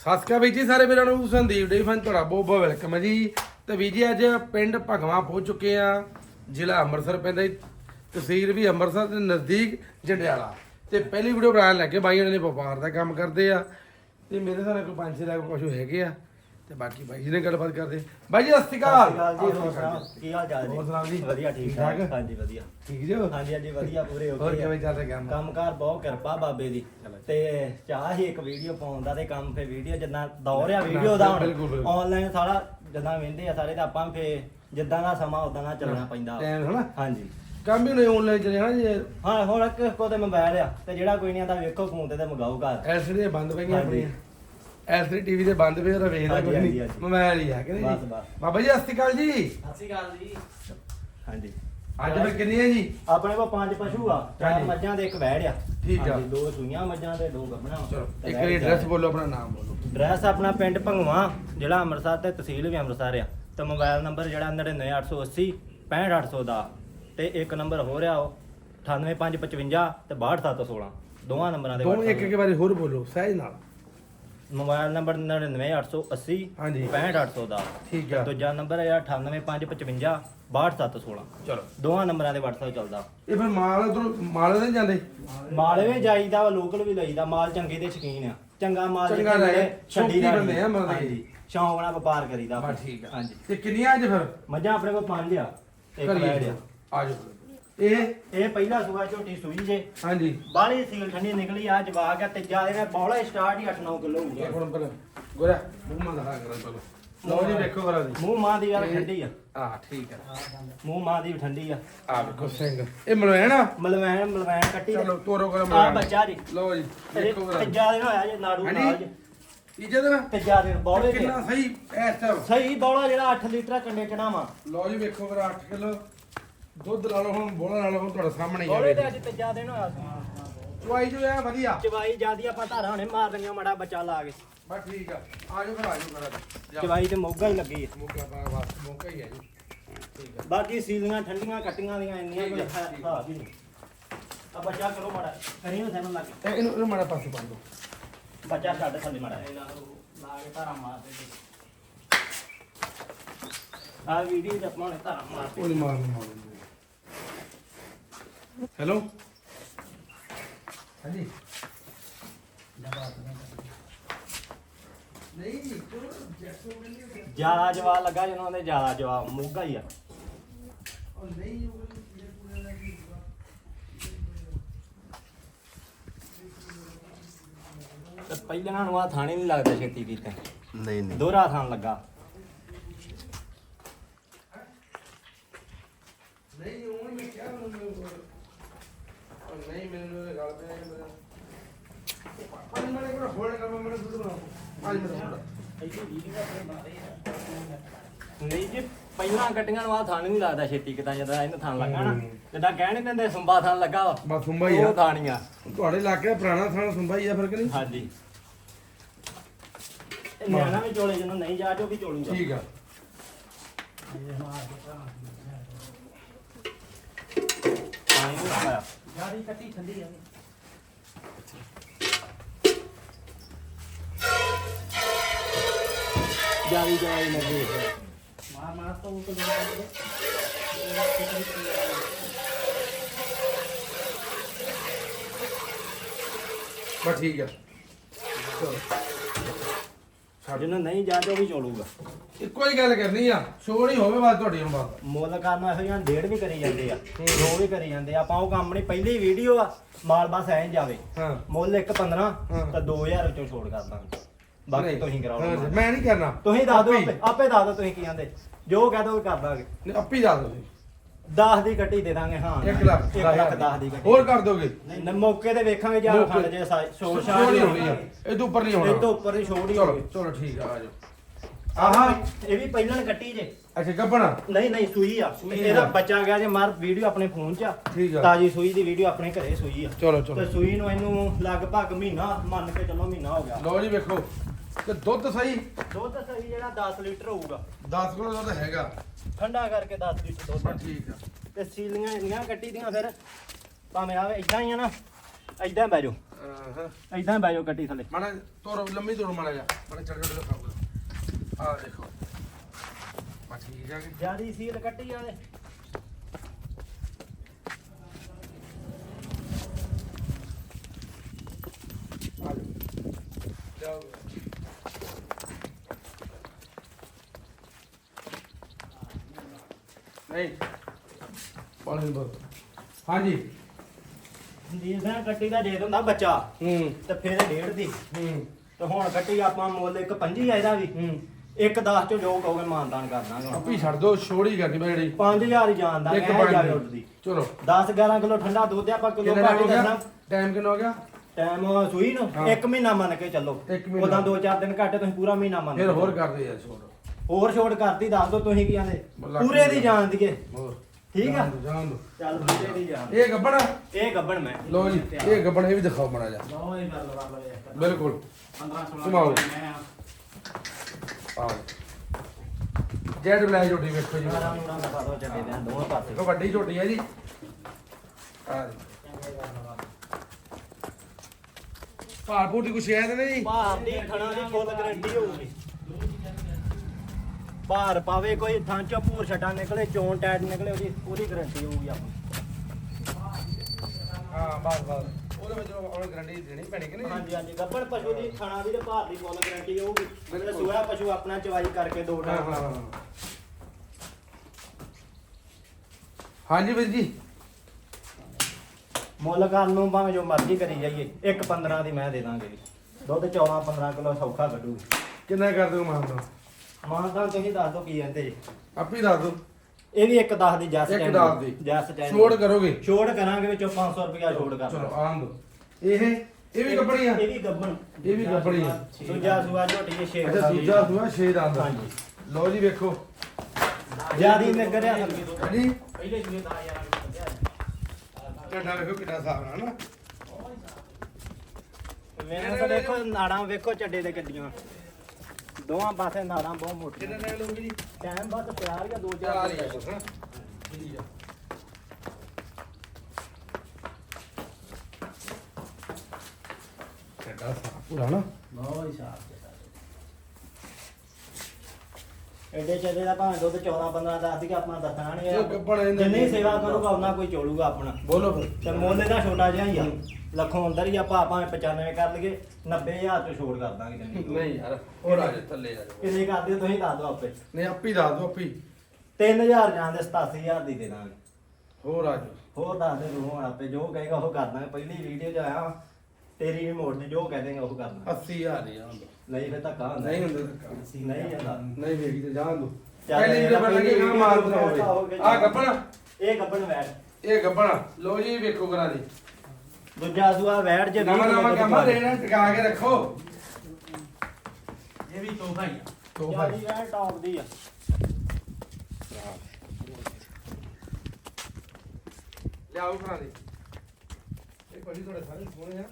ਸਤਿ ਸ਼੍ਰੀ ਅਕਾਲ ਵੀਰ ਜੀ ਸਾਰੇ ਵੀਰਾਂ ਨੂੰ, ਸੰਦੀਪ ਡੇ ਫਨ ਤੁਹਾਡਾ ਬਹੁਤ ਬਹੁਤ ਵੈਲਕਮ ਹੈ ਜੀ। ਤੇ ਵੀਰ ਜੀ, ਅੱਜ ਪਿੰਡ ਭਗਵਾਂ ਪਹੁੰਚ ਚੁੱਕੇ ਆ ਜ਼ਿਲ੍ਹਾ ਅੰਮ੍ਰਿਤਸਰ ਪੈਂਦਾ ਜੀ। ਤਹਿਸੀਲ ਵੀ ਅੰਮ੍ਰਿਤਸਰ ਦੇ ਨਜ਼ਦੀਕ ਜੰਡਿਆਲਾ। ਤੇ ਪਹਿਲੀ ਵੀਡੀਓ ਬਣਾਉਣ ਲੱਗੇ, ਬਾਈ ਉਹਨਾਂ ਨੇ ਵਪਾਰ ਦਾ ਕੰਮ ਕਰਦੇ ਆ। ਤੇ ਮੇਰੇ ਸਾਰੇ ਕੋਈ ਪੰਜ ਛੇ ਲੱਖ ਪਸ਼ੂ ਹੈਗੇ ਆ। ਤੇ ਬਾਕੀ ਬਾਈ ਜੀ ਨੇ ਗੱਲਬਾਤ ਕਰਦੇ ਬਾਈ ਜੀ ਸਤਿ ਸ਼੍ਰੀ ਅਕਾਲ। ਸਤਿ ਸ਼੍ਰੀ ਅਕਾਲ ਜੀ ਹੋਰ ਸੁਣਾਓ? ਕੀ ਹਾਲ ਚਾਲ ਜੀ? ਹੋਰ ਸੁਣਾਓ ਜੀ? ਵਧੀਆ ਠੀਕ ਠੀਕ ਹਾਂਜੀ ਵਧੀਆ। ਠੀਕ ਜੀ ਹਾਂਜੀ ਹਾਂਜੀ ਵਧੀਆ ਪੂਰੇ ਹੋ ਹੋਰ ਗਏ ਕਿਵੇਂ ਚੱਲ ਰਿਹਾ ਕੰਮ? ਕੰਮਕਾਰ ਬਹੁਤ ਕਿਰਪਾ ਬਾਬੇ ਦੀ। ਤੇ ਚਾਹ ਹੀ ਇੱਕ ਵੀਡੀਓ ਪਾਉਣ ਦਾ ਤੇ ਕੰਮ ਫੇ ਵੀਡੀਓ ਜਿੱਦਾਂ ਦੌਰ ਆ ਵੀਡੀਓ ਦਾ ਬਿਲਕੁਲ, ਹੁਣ। ਬਿਲਕੁਲ। ਆਨਲਾਈਨ ਸਾਰਾ ਜਿੱਦਾਂ ਵਹਿੰਦੇ ਆ ਸਾਰੇ ਤਾਂ ਆਪਾਂ ਫੇ ਜਿੱਦਾਂ ਦਾ ਸਮਾਂ ਉਦਾਂ ਦਾ ਚੱਲਣਾ ਪੈਂਦਾ। ਟਾਈਮ ਹਨਾ ਹਾਂਜੀ। ਕੰਮ ਵੀ ਨਹੀਂ ਆਨਲਾਈਨ ਚੱਲੇ ਹਨਾ ਜੀ। ਹਾਂ ਹੁਣ ਇੱਕ ਕੋ ਤੇ ਮੋਬਾਈਲ ਆ ਤੇ ਜਿਹੜਾ ਕੋਈ ਨਹੀਂ ਆਂਦਾ ਵੇਖੋ ਫੋਨ ਤੇ ਤੇ ਮੰਗਾਓ ਘਰ। ਐਲਸੀਡੀ ਬੰਦ ਪਈਆਂ ਹਾਂਜੀ। ਆਪਣੀਆਂ। ਐਲਸੀਡੀ ਟੀਵੀ ਦੇ ਬੰਦ ਪਏ ਉਹਦਾ ਵੇਖਦਾ ਹਾਂਜੀ, ਕੋਈ ਹਾਂਜੀ, ਨਹੀਂ ਹਾਂਜੀ। ਮੋਬਾਈਲ ਹੀ ਹੈ ਕਿ ਨਹੀਂ? ਬਸ, ਜੀ? ਬਸ। ਬਾਬਾ ਜੀ ਸਤਿ ਸ਼੍ਰੀ ਅਕਾਲ ਜੀ। ਸਤਿ ਅਕਾਲ ਜੀ। ਹਾਂਜੀ। ਅੱਜ ਫਿਰ ਕਿੰਨੀ ਹੈ ਜੀ? ਆਪਣੇ ਕੋਲ ਪੰਜ ਪਸ਼ੂ ਆ। ਚਾਰ ਹਾਂਜੀ। ਮੱਝਾਂ ਤੇ ਇੱਕ ਵੈੜ ਆ। ਠੀਕ ਆ। ਹਾਂਜੀ, ਦੋ ਸੂਈਆਂ ਮੱਝਾਂ ਤੇ ਦੋ ਗੱਭਣਾ ਚਲੋ ਇੱਕ ਵਾਰੀ ਐਡਰੈਸ ਬੋਲੋ ਆਪਣਾ ਨਾਮ ਬੋਲੋ। ਐਡਰੈਸ ਆਪਣਾ ਪਿੰਡ ਭੰਗਵਾ ਜ਼ਿਲ੍ਹਾ ਅੰਮ੍ਰਿਤਸਰ ਤੇ ਤਹਿਸੀਲ ਵੀ ਅੰਮ੍ਰਿਤਸਰ ਆ। ਤੇ ਮੋਬਾਈਲ ਨੰਬਰ ਜਿਹੜਾ 99880 65800 ਦਾ ਤੇ ਇੱਕ ਨੰਬਰ ਹੋ ਰਿਹਾ ਉਹ 98555 ਤੇ 62716 ਦੋਵਾਂ ਨੰਬਰਾਂ ਦੇ ਦੋਵੇਂ ਇੱਕ ਇੱਕ ਵਾਰੀ ਹੋਰ ਬੋਲੋ ਸਹਿਜ ਨਾਲ। ਮੋਬਾਈਲ ਨੰਬਰ 99880 ਹਾਂਜੀ। 65800 ਦਾ। ਠੀਕ ਆ। ਦੂਜਾ ਨੰਬਰ ਹੈ 98555 62716 ਚਲੋ। ਦੋਵਾਂ ਨੰਬਰਾਂ ਦੇ WhatsApp ਚੱਲਦਾ। ਇਹ ਫਿਰ ਮਾਲ ਉਧਰ ਮਾਲ ਨਹੀਂ ਜਾਂਦੇ? ਮਾਲ ਵੀ ਜਾਈਦਾ ਵਾ ਲੋਕਲ ਵੀ ਲਈਦਾ ਮਾਲ ਚੰਗੇ ਦੇ ਸ਼ਕੀਨ ਆ। ਚੰਗਾ ਮਾਲ ਚੰਗਾ ਲੈ ਛੱਡੀ ਦਾ ਬੰਦੇ ਆ ਮਤਲਬ। ਹਾਂਜੀ ਸ਼ੌਂਕ ਨਾਲ ਵਪਾਰ ਕਰੀਦਾ। ਬਸ ਠੀਕ ਆ। ਹਾਂਜੀ। ਤੇ ਕਿੰਨੀਆਂ ਅੱਜ ਫਿਰ? ਮੱਝਾਂ ਆਪਣੇ ਕੋਲ ਪੰਜ ਆ ਇੱਕ ਵੈੜ ਆ। ਆ ਜਾਓ। ਇਹ ਇਹ ਪਹਿਲਾ ਸੂਆ ਝੋਟੀ ਸੂਈ ਜੇ। ਹਾਂਜੀ। ਬਾਹਲੀ ਸੀਲ ਠੰਡੀ ਨਿਕਲੀ ਆ ਜਵਾਕ ਆ ਤੀਜਾ ਇਹਨੇ ਬੌਲਾ ਸਟਾਰਟ ਹੀ 8-9 ਕਿਲੋ ਹੋ ਗਿਆ ਹੁਣ ਪਰ ਗੋਰਾ ਮੂੰਹ ਮਾ ਦਿਖਾ ਕਰਾਂ ਚਲੋ ਲਓ ਜੀ ਵੇਖੋ ਕਰਾ ਦੀ। ਮੂੰਹ ਮਾਂ ਦੀ ਯਾਰ ਠੰਡੀ ਆ। ਆ ਠੀਕ ਆ। ਮੂੰਹ ਮਾਂ ਦੀ ਵੀ ਠੰਡੀ ਆ। ਆ ਵੇਖੋ ਸਿੰਘ ਇਹ ਮਲਵੈਣ ਆ? ਮਲਵੈਣ ਮਲਵੈਣ ਕੱਟੀ ਚਲੋ ਤੋਰੋ ਕਰੋ ਆ ਮਲਵੈਣ। ਬੱਚਾ ਜੀ। ਲਓ ਜੀ ਵੇਖੋ ਕਰਾ ਤੀਜਾ ਦਿਨ ਹੋਇਆ ਜੇ ਨਾੜੂ। ਨਾਲ ਜੇ। ਤੀਜੇ ਦਿਨ ਤੀਜਾ ਦਿਨ ਬੌਲੇ ਕਿੰਨਾ ਸਹੀ ਐਸ ਸਹੀ ਬੌਲਾ ਜਿਹੜਾ 8 ਲੀਟਰ ਕੰਡੇ ਚੜਾਵਾ। ਲਓ ਜੀ ਵੇਖੋ ਮੇਰਾ 8 ਕਿਲੋ। ਦੁੱਧ ਲਾ ਲਓ ਹੁਣ ਬੋਲਾ ਲਾ ਲਓ ਹੁਣ ਤੁਹਾਡੇ ਸਾਹਮਣੇ ਹੀ ਆ ਬੌਲੇ ਤੇ ਵੇਖੋ। ਅੱਜ ਤੀਜਾ ਦਿਨ ਹੋਇਆ ਸੀ। ਚਵਾਈ ਜੋ ਹੈ ਵਧੀਆ? ਚਵਾਈ ਜਿਆਦੀ ਆਪਾਂ ਧਾਰਾਂ ਹੁਣੇ ਮਾਰ ਦਿੰਦੇ ਮੜਾ ਬੱਚਾ ਲਾ ਕੇ। ਬਸ ਠੀਕ ਆ। ਆ ਜਾਓ ਫਿਰ ਆ ਜਾਓ ਕਰਾ ਚਵਾਈ ਤੇ ਮੋਗਾ ਹੀ ਲੱਗੀ ਆ। ਮੁੱਕਾ ਪਾ ਬਸ ਮੁੱਕਾ ਹੀ ਹੈ ਜੀ। ਠੀਕ ਆ। ਬਾਕੀ ਸੀਲੀਆਂ ਠੰਡੀਆਂ ਕੱਟੀਆਂ ਦੀਆਂ ਇੰਨੀਆਂ ਠੀਕ ਕੋਈ ਹੈ, ਠੀਕ ਹੈ। ਹਿਸਾਬ ਹੀ ਨਹੀਂ। ਆ ਬੱਚਾ ਕਰੋ ਮੜਾ ਕਰੀ ਨੂੰ ਸੈਨ ਲੱਗ ਇਹ ਇਹਨੂੰ ਇਹਨੂੰ ਮਾੜਾ ਪਾਸੇ ਪਾ ਦਿਓ। ਬੱਚਾ ਛੱਡ ਥੱਲੇ ਮੜਾ। ਲਾ ਕੇ ਧਾਰਾ ਮਾਰਦੇ ਤੇ ਆ ਵੀਡੀਓ ਨੇ ਧਾਰਾਂ ਮਾਰਦੇ ਉਹਦੀ ਮਾਰ ਨੂੰ ਮਾਰ ਹੈਲੋ। ਹਾਂਜੀ। ਨਹੀਂ ਜੀ ਜੈਸੋ ਮਿਲੀ ਜ਼ਿਆਦਾ ਜਵਾਬ ਲੱਗਾ ਜਿਹਨਾਂ ਉਹਦੇ ਜ਼ਿਆਦਾ ਜਵਾਬ ਮੋਗਾ ਹੀ ਆ। ਤੇ ਪਹਿਲਾਂ ਨੂੰ ਆ ਥਾਣੇ ਨਹੀਂ ਲੱਗਦਾ ਛੇਤੀ ਕੀਤੇ। ਨਹੀਂ ਨਹੀਂ। ਦੋਹਰਾ ਥਾਣ ਲੱਗਾ ਨਹੀਂ ਉਹ ਨਹੀਂ ਮੈਂ ਕਿਹਾ ਉਹਨੂੰ ਉਹ ਨਹੀਂ ਮੈਨੂੰ ਇਹ ਗੱਲ ਤੇ ਮੇਰਾ ਪੰਜ ਮਿੰਟ ਕੋਲ ਹੋਲਡ ਕਰ ਮੈਂ ਦੁੱਧ ਬਣਾਉਂ ਪੰਜ ਮਿੰਟ ਹੋਲਡ ਨਹੀਂ ਜੀ ਪਹਿਲਾਂ ਗੱਡੀਆਂ ਨੂੰ ਆ ਥਾਣ ਨਹੀਂ ਲੱਗਦਾ ਛੇਤੀ ਕਿਤਾ ਜਦੋਂ ਇਹਨੂੰ ਥਾਣ ਲੱਗਾ ਨਾ। ਜਿੱਦਾਂ ਕਹਿ ਨਹੀਂ ਦਿੰਦੇ ਸੁੰਬਾ ਥਾਣ ਲੱਗਾ ਵਾ। ਬਸ ਸੁੰਬਾ ਹੀ ਆ। ਉਹ ਥਾਣੀਆਂ। ਤੁਹਾਡੇ ਇਲਾਕੇ ਦਾ ਪੁਰਾਣਾ ਥਾਣਾ ਸੁੰਬਾ ਹੀ ਆ ਫਿਰ ਕਿ ਨਹੀਂ? ਹਾਂਜੀ। ਇਹ ਨਿਆਣਾ ਵੀ ਚੋਲੇ ਜਿਹਨੂੰ ਨਹੀਂ ਜਾ ਜੋ ਵੀ ਚੋਲੂਗਾ। ਠੀਕ ਆ। ਪਾਣੀ ਨਹੀਂ ਪਾਇਆ ਜਿਆਦੀ ਕੱਟੀ ਠੰਡੀ ਆ। ਜਾਰੀ ਜਾਰੀ ਲੱਗੇ ਮਾਰ ਮਾਰ ਤੋਂ ਉਹ ਬਸ ਠੀਕ ਆ। ਚਲੋ। ਜਿਹਨੂੰ ਨਹੀਂ ਜਾ ਜੋ ਵੀ ਚੋਲੂਗਾ ਇੱਕੋ ਹੀ ਗੱਲ ਕਰਨੀ ਆ। ਨਹੀਂ ਹੋਵੇ ਬਾਤ ਤੁਹਾਡੀ ਹੁਣ ਬਾਤ ਮੁੱਲ ਕਰਨ ਇਹੋ ਜਿਹਾ ਡੇਢ ਵੀ ਕਰੀ ਜਾਂਦੇ ਆ। ਦੋ ਵੀ ਕਰੀ ਜਾਂਦੇ ਆ। ਆਪਾਂ ਉਹ ਕੰਮ ਨਹੀਂ ਪਹਿਲੀ ਵੀਡੀਓ ਆ ਮਾਲ ਬਸ ਐਂ ਜਾਵੇ। ਹਾਂ। ਮੁੱਲ ਇੱਕ 15 ਹਾਂ। ਤਾਂ 2000 ਵਿੱਚੋਂ ਛੋੜ ਕਰ ਦਾਂਗੇ। ਬਾਕੀ ਤੁਸੀਂ ਕਰਾਓ ਹਾਂ। ਮੈਂ ਨਹੀਂ ਕਰਨਾ। ਤੁਸੀਂ ਦੱਸ ਦਿਓ ਆਪੇ ਦੱਸ ਦਿਓ ਤੁਸੀਂ ਕੀ ਕਹਿੰਦੇ। ਜੋ ਕਹਿ ਦੋ ਕਰ ਦਾਂਗੇ। ਨਹੀਂ, ਆਪੇ ਦੱਸ ਦਿਓ ਤੁਸੀਂ। 10 ਦੀ ਕੱਟੀ ਦੇ ਦਾਂਗੇ ਹਾਂ। 1 ਲੱਖ। 1 ਲੱਖ 10 ਦੀ ਕੱਟੀ ਹੋਰ ਕਰ ਦੋਗੇ? ਨਹੀਂ ਮੌਕੇ ਤੇ ਵੇਖਾਂਗੇ ਜਾਂ ਮੌਕੇ- ਖੰਡ ਜੇ ਸ਼ੋਰ। ਸ਼ੋਰ ਨਹੀਂ ਹੋਣੀ ਆ। ਇਹ ਤੋਂ ਉੱਪਰ ਨਹੀਂ ਇਹ ਤੋਂ ਹੋਣਾ ਉੱਪਰ ਦੀ ਛੋੜ ਹੀ ਚਲੋ ਹੋਵੇ ਚਲੋ ਠੀਕ ਆ ਆ ਜਾਓ। ਆਹਾ। ਇਹ ਵੀ ਪਹਿਲਾਂ ਕੱਟੀ ਜੇ। ਅੱਛਾ ਗੱਬਣਾ। ਨਹੀਂ ਨਹੀਂ ਸੂਈ ਆ। ਸੂਈ ਇਹਦਾ। ਬੱਚਾ ਗਿਆ ਜੇ ਮਾਰ ਵੀਡੀਓ ਆਪਣੇ ਫੋਨ 'ਚ ਆ। ਠੀਕ ਆ। ਤਾਜੀ ਸੂਈ ਦੀ ਵੀਡੀਓ ਆਪਣੇ ਘਰੇ ਸੂਈ ਆ। ਚਲੋ ਤੇ ਚਲੋ ਸੂਈ ਨੂੰ ਇਹਨੂੰ ਲਗਭਗ ਮਹੀਨਾ ਮੰਨ ਕੇ ਚੱਲੋ ਮਹੀਨਾ ਹੋ ਗਿਆ। ਲਓ ਜੀ ਵੇਖੋ। ਤੇ ਦੁੱਧ ਸਹੀ? ਦੁੱਧ ਸਹੀ ਜਿਹੜਾ 10 ਲੀਟਰ ਹੋਊਗਾ। 10 ਕਿਲੋ ਦੁੱਧ ਹੈਗਾ। ਠੰਡਾ ਕਰਕੇ 10 ਲੀਟਰ ਦੁੱਧ। ਠੀਕ ਆ। ਤੇ ਸੀਲੀਆਂ ਇੰਨੀਆਂ ਕੱਟੀ ਦੀਆਂ ਫਿਰ ਭਾਵੇਂ ਆਵੇ ਇਦਾਂ ਹੀ ਆ ਨਾ ਇਦਾਂ ਬਹਿ ਜਾਓ। ਹਾਂ ਇਦਾਂ ਬਹਿ ਜਾਓ ਕੱਟੀ ਥੱਲੇ। ਮਾਣਾ ਤੋਰ ਲੰਮੀ ਤੋਰ ਮਾੜਾ ਜਾ ਮਾੜਾ ਚੜ ਚੜ ਦਿਖਾਓ। ਆ ਦੇਖੋ। ਬਾ ਠੀਕ ਆ ਕਿ ਜਿਆਦੀ ਸੀਲ ਕੱਟੀ ਵਾਲੇ ਆ ਜਾਓ ਜਾਓ ਨਹੀਂ ਪਾਣੀ ਬਰ ਹਾਂਜੀ। ਜੀ ਸਾਂ ਕੱਟੀ ਦਾ ਦੇ ਦਿੰਦਾ ਬੱਚਾ। ਹੂੰ। ਤੇ ਫਿਰ ਡੇਢ ਦੀ। ਹੂੰ। ਤੇ ਹੁਣ ਕੱਟੀ ਆਪਾਂ ਮੁੱਲ ਇੱਕ ਪੰਜੀ ਆ ਇਹਦਾ ਵੀ। ਹੂੰ। ਇੱਕ 10 ਚੋਂ ਜੋ ਕਹੋਗੇ ਮਾਨਦਾਨ ਕਰ ਦਾਂਗੇ ਆਪੀ ਛੱਡ ਦੋ ਛੋੜੀ ਕਰਨੀ ਮੈਂ ਜਿਹੜੀ। 5000 ਹੀ ਜਾਣਦਾ ਇੱਕ ਮੈਂ ਪੰਜ ਜਾਵੇ ਦੀ। ਉੱਠਦੀ ਚਲੋ। 10 11 ਕਿਲੋ ਠੰਡਾ ਦੁੱਧ ਆ, ਆਪਾਂ ਕਿਲੋ ਕਿੰਨਾ ਪਾ ਟਾਈਮ ਕੇ ਹੋ ਗਿਆ? ਦੱਸਣਾ ਟਾਈਮ ਕਿੰਨਾ ਹੋ ਗਿਆ? ਟਾਈਮ ਸੂਈ ਹਾਂ। ਨੂੰ ਇੱਕ ਮਹੀਨਾ ਮੰਨ ਕੇ ਚੱਲੋ। ਉਦਾਂ 2-4 ਦਿਨ ਘੱਟ ਤੁਸੀਂ ਪੂਰਾ ਮਹੀਨਾ ਮੰਨ ਫਿਰ ਹੋਰ। ਕਰਦੇ ਯਾਰ ਛੋੜ। ਹੋਰ ਛੋਟ ਕਰਤੀ ਦੱਸ ਦੋ ਤੁਸੀਂ ਕੀ ਆਂਦੇ? ਲੱਖ ਪੂਰੇ ਦੀ ਦੀ ਜਾਣ ਦੀਏ। ਹੋਰ ਠੀਕ ਆ? ਜਾਣ ਦਿਓ। ਚੱਲ ਪੂਰੇ ਦੀ ਜਾਣ ਇਹ ਗੱਬੜ ਇਹ ਗੱਬਣ ਮੈਂ। ਲੋ ਜੀ ਇਹ ਗੱਬੜ ਇਹ ਵੀ ਦਿਖਾਓ ਮੜਾ ਜਾ ਲਓ ਇਹ ਗੱਲ ਕਰ ਲਓ ਬਿਲਕੁਲ। 15 16 ਘੁਮਾਓ। ਮੈਂ ਆਓ। ਜੈਡ ਬਲੈਕ ਝੋਟੀ ਵੇਖੋ ਜੀ। ਦਾ ਦੋ ਦੇ ਦੋਵੇਂ ਪਾਸੇ। ਵੱਡੀ ਝੋਟੀ ਹੈ ਜੀ। ਆ ਭਾਰਪੂਰ ਦੀ ਕੁਛ ਹੈ ਤੇ ਨਹੀਂ? ਭਾਰ ਦੀ ਖਣਾ ਦੀ ਫੁੱਲ ਗਰੰਟੀ ਹੋਊਗੀ। ਭਾਰ ਪਾਵੇ ਕੋਈ ਥਾਂ ਚੋਂ ਭੂਰ ਛੱਡਾ ਨਿਕਲੇ ਚੋਣ ਟੈਟ ਨਿਕਲੇ ਉਹਦੀ ਪੂਰੀ ਗਰੰਟੀ ਹੋਊਗੀ ਆਪਣੀ। ਹਾਂ ਬਸ ਬਸ। ਉਹਦੇ ਵਿੱਚ ਉਹਨਾਂ ਗਰੰਟੀ ਦੇਣੀ ਪੈਣੀ ਕਿ ਨਹੀਂ? ਹਾਂਜੀ ਹਾਂਜੀ। ਗੱਬਣ ਪਸ਼ੂ ਦੀ ਖਾਣਾ ਦੀ ਤੇ ਭਾਰ ਦੀ ਫੁੱਲ ਗਰੰਟੀ ਹੋਊਗੀ। ਜਿਹੜਾ ਸੂਆ ਪਸ਼ੂ ਆਪਣਾ ਚਵਾਈ ਕਰਕੇ ਦੋ ਹਾਂ ਟਾਈਮ ਹਾਂ ਹਾਂ। ਹਾਂਜੀ ਵੀਰ ਜੀ। ਮੁੱਲ ਕਰਨ ਨੂੰ ਭਾਵੇਂ ਜੋ ਮਰਜ਼ੀ ਕਰੀ ਜਾਈਏ ਇੱਕ 15 ਦੀ ਮੈਂ ਦੇ ਦਾਂਗੇ। ਜੀ ਦੁੱਧ 14 15 ਕਿਲੋ ਸੌਖਾ ਕੱਢੂਗੀ। ਕਿੰਨਾ ਕਰ ਦਿਓ ਮਾਨ ਦਾ ਮਾਂ ਤਾਂ ਤੁਸੀਂ ਦੱਸ ਦਿਓ ਕੀ ਕਹਿੰਦੇ ਜੀ ਆਪੀ ਦੱਸ ਦਿਓ। ਇਹ ਵੀ ਇੱਕ 10 ਦੀ ਜੱਸ ਇੱਕ ਦਸ ਦੀ। ਜੱਸ ਚੈਨਲ ਛੋੜ ਕਰੋਗੇ? ਛੋੜ ਕਰਾਂਗੇ ਵਿੱਚੋਂ 500 ਰੁਪਇਆ ਛੋੜ ਕਰ ਚਲੋ ਆਨ ਦੋ ਇਹ ਇਹ ਵੀ ਗੱਬੜੀ ਆ। ਇਹ ਵੀ ਗੱਬਣ। ਇਹ ਵੀ ਗੱਬੜੀ ਆ। ਦੂਜਾ ਸੂਆ ਝੋਟੀ ਇਹ ਛੇ ਅੱਛਾ ਦੂਜਾ ਸੂਆ 6 ਦਾ ਆਂਦਾ ਹਾਂਜੀ। ਲਓ ਜੀ ਵੇਖੋ। ਜਿਆਦੀ ਮੈਂ ਕਰਿਆ ਹਾਂਜੀ। ਪਹਿਲੇ ਸੂਏ 10000 ਰੁਪਏ ਚੱਡਾ ਵੇਖੋ ਕਿੰਨਾ ਨਾਲ ਨਾ ਮੈਨੂੰ ਤਾਂ ਦੇਖੋ ਨਾੜਾਂ ਵੇਖੋ ਚੱਡੇ ਦੇ ਗੱਡੀਆਂ ਦੋਵਾਂ ਪਾਸੇ ਨਾੜਾਂ ਬਹੁਤ ਮੋਟੀਆਂ ਕਿੰਨਾ ਟਾਈਮ ਲਊਗੀ ਜੀ? ਟਾਈਮ ਬਸ ਪਿਆਰ ਜਾਂ ਦੋ ਚਾਰ ਦਿਨ ਠੀਕ ਆ। ਚੱਡਾ ਸਾਫ਼ ਪੂਰਾ ਨਾ? ਬਹੁਤ ਹੀ ਸਾਫ਼ ਐਡੇ ਚੱਡੇ ਦਾ ਭਾਵੇਂ ਦੁੱਧ 14 15 ਦੱਸ ਦੀ ਆਪਣਾ ਦੱਸਣਾ ਨਹੀਂ ਜੋ ਗੱਭਣ ਇਹਨੇ- ਜਿੰਨੀ ਸੇਵਾ ਕਰੂਗਾ ਉਹਨਾਂ ਕੋਈ ਚੋਲੂਗਾ ਆਪਣਾ। ਬੋਲੋ ਫਿਰ। ਤੇ ਮੁੱਲ ਇਹਦਾ ਛੋਟਾ ਜਿਹਾ ਹੀ ਆ। ਲੱਖੋਂ ਅੰਦਰ ਹੀ ਆਪਾਂ ਭਾਵੇਂ 95 ਕਰ ਲਈਏ 90000 ਤੋਂ ਛੋੜ ਕਰ ਦਾਂਗੇ ਜਿੰਨੀ। ਨਹੀਂ ਯਾਰ ਹੋਰ ਆ ਜਾ ਥੱਲੇ ਆ ਜਾ ਕਿੰਨੇ ਕਰਦੇ ਹੋ ਤੁਸੀਂ? ਦੱਸ ਦਿਓ ਆਪੇ। ਨਹੀਂ ਆਪੀ ਦੱਸ ਦੋ ਆਪੀ 3000 ਜਾਂਦੇ 87000 ਦੀ ਦੇ ਦਾਂਗੇ। ਹੋਰ ਆ ਜਾ ਹੋਰ ਦੱਸ ਦੇ ਤੂੰ ਹੁਣ ਆਪੇ ਜੋ ਕਹੇਗਾ ਉਹ ਕਰ ਦਾਂਗੇ। ਪਹਿਲੀ ਵੀਡੀਓ 'ਚ ਆਇਆ ਵਾਂ, ਤੇਰੀ ਰਿਮੋਟ ਤੇ ਜੋ ਕਹਿ ਦੇਗਾ ਉਹ ਕਰ ਦਾਂਗੇ। 80000 ਹੀ ਆਉਂਦਾ ਨਹੀਂ ਫਿਰ ਧੱਕਾ ਹੁੰਦਾ। ਨਹੀਂ ਹੁੰਦਾ ਧੱਕਾ। ਨਹੀਂ ਜਾਂਦਾ ਨਹੀਂ ਵੇਖੀ ਤੇ ਜਾਣ ਦੋ। ਚੱਲ ਪਹਿਲੀ ਵੀਡੀਓ ਬਣ ਲੱਗੀ ਨਾ ਮਾਰ ਹੋਵੇ ਆ ਗੱਬਣ। ਇਹ ਗੱਬਣ ਵੈੜ ਇਹ ਗੱਬਣ। ਲੋ ਜੀ ਵੇਖੋ ਕਰਾ ਦੀ। ਦੂਜਾ ਸੂਆ ਵੈੜ ਜੇ ਨਵਾਂ ਨਵਾਂ ਕੰਮ ਰੇਣਾ ਟਿਕਾ ਕੇ ਰੱਖੋ। ਇਹ ਵੀ ਤੋਹਫਾ ਹੀ ਆ। ਤੋ ਜਿਆਦੀ ਵੈੜ ਟੌਪ ਦੀ ਆ। ਲਿਆਓ ਕਰਾ ਦੇ। ਇਹ ਕੋਈ ਤੁਹਾਡੇ ਸਾਰੇ ਸੋਹਣੇ ਆ।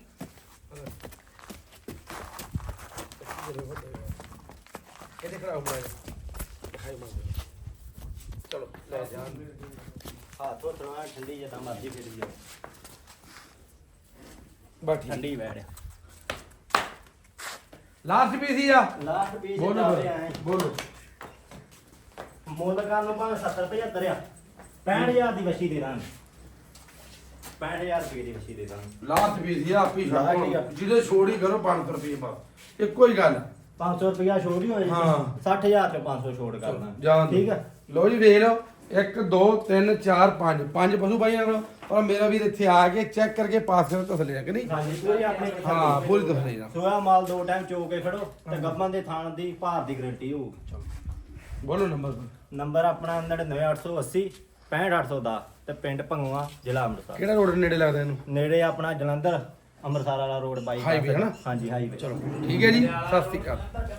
ਇਹਦੇ ਖਰਾਬ ਹੋਇਆ ਦਿਖਾਈ ਮਾਰ ਚਲੋ ਲੈ ਜਾਣ ਹੱਥ ਧੋਣਾ ਠੰਡੀ ਜਿੱਦਾਂ ਮਰਜ਼ੀ ਫੇਰੀ ਜਾ। ਬਸ ਠੀਕ। ਠੰਡੀ ਵੈੜ ਲਾਸਟ ਪੀਸ ਆ। ਲਾਸਟ ਪੀਸ ਬੋਲੋ ਜਿੱਦਾਂ ਫਿਰ, ਆਏ। ਬੋਲੋ। ਮੁੱਲ ਕਰਨ ਨੂੰ ਭਾਵੇਂ 70 75 ਆ। 65000 ਦੀ ਵਸ਼ੀ ਦੇ ਦਾਂਗੇ। 65000 ਰੁਪਏ ਦੀ ਵਸ਼ੀ ਦੇ ਦਾਂਗੇ। ਲਾਸਟ ਪੀਸ ਆ ਆਪੀ Last ਹੀ ਆ। ਜਿਹਦੇ ਛੋੜੀ ਕਰੋ 500 ਰੁਪਏ ਬਸ। ਇੱਕੋ ਹੀ ਗੱਲ। 500 ਰੁਪਇਆ ਛੋੜ ਹੀ ਹੋਏ ਹਾਂ। 60000 ਤੇ 500 ਛੋੜ ਕਰ ਦਾਂਗੇ ਜਾਣ ਠੀਕ ਹੈ ਲੋ ਜੀ ਵੇਖ ਲਓ। 1 2 3 4 5 ਪੰਜ ਪਸ਼ੂ ਭਾਈਆਂ ਨਾਲ ਔਰ ਮੇਰਾ ਵੀਰ ਇੱਥੇ ਆ ਕੇ ਚੈੱਕ ਕਰਕੇ ਪਾਸ ਕਰ ਤਸੱਲੀ ਕਿ ਨਹੀਂ? ਹਾਂਜੀ ਪੂਰੀ ਆਪਣੀ ਹਾਂ ਪੂਰੀ ਤਸੱਲੀ ਨਾਲ ਸੋਇਆ ਮਾਲ ਦੋ ਟਾਈਮ ਚੋ ਕੇ ਖੜੋ ਤੇ ਗੱਬਾਂ ਦੇ ਥਾਣ ਦੀ ਭਾਰ ਦੀ ਗਰੰਟੀ ਹੋਊਗੀ ਬੋਲੋ ਨੰਬਰ। ਨੰਬਰ ਆਪਣਾ 99880 65810 ਤੇ ਪਿੰਡ ਭੰਗਵਾ ਜ਼ਿਲ੍ਹਾ ਅੰਮ੍ਰਿਤਸਰ। ਕਿਹੜਾ ਰੋਡ ਨੇੜੇ ਲੱਗਦਾ ਇਹਨੂੰ? ਨੇੜੇ ਆਪਣਾ ਜਲੰਧਰ ਅੰਮ੍ਰਿਤਸਰ ਵਾਲਾ ਰੋਡ ਬਾਈ ਹੈ ਨਾ? ਹਾਂਜੀ ਹਾਈਵੇ ਚਲੋ ਠੀਕ ਹੈ ਜੀ ਸਤਿ ਸ਼੍ਰੀ ਅਕਾਲ।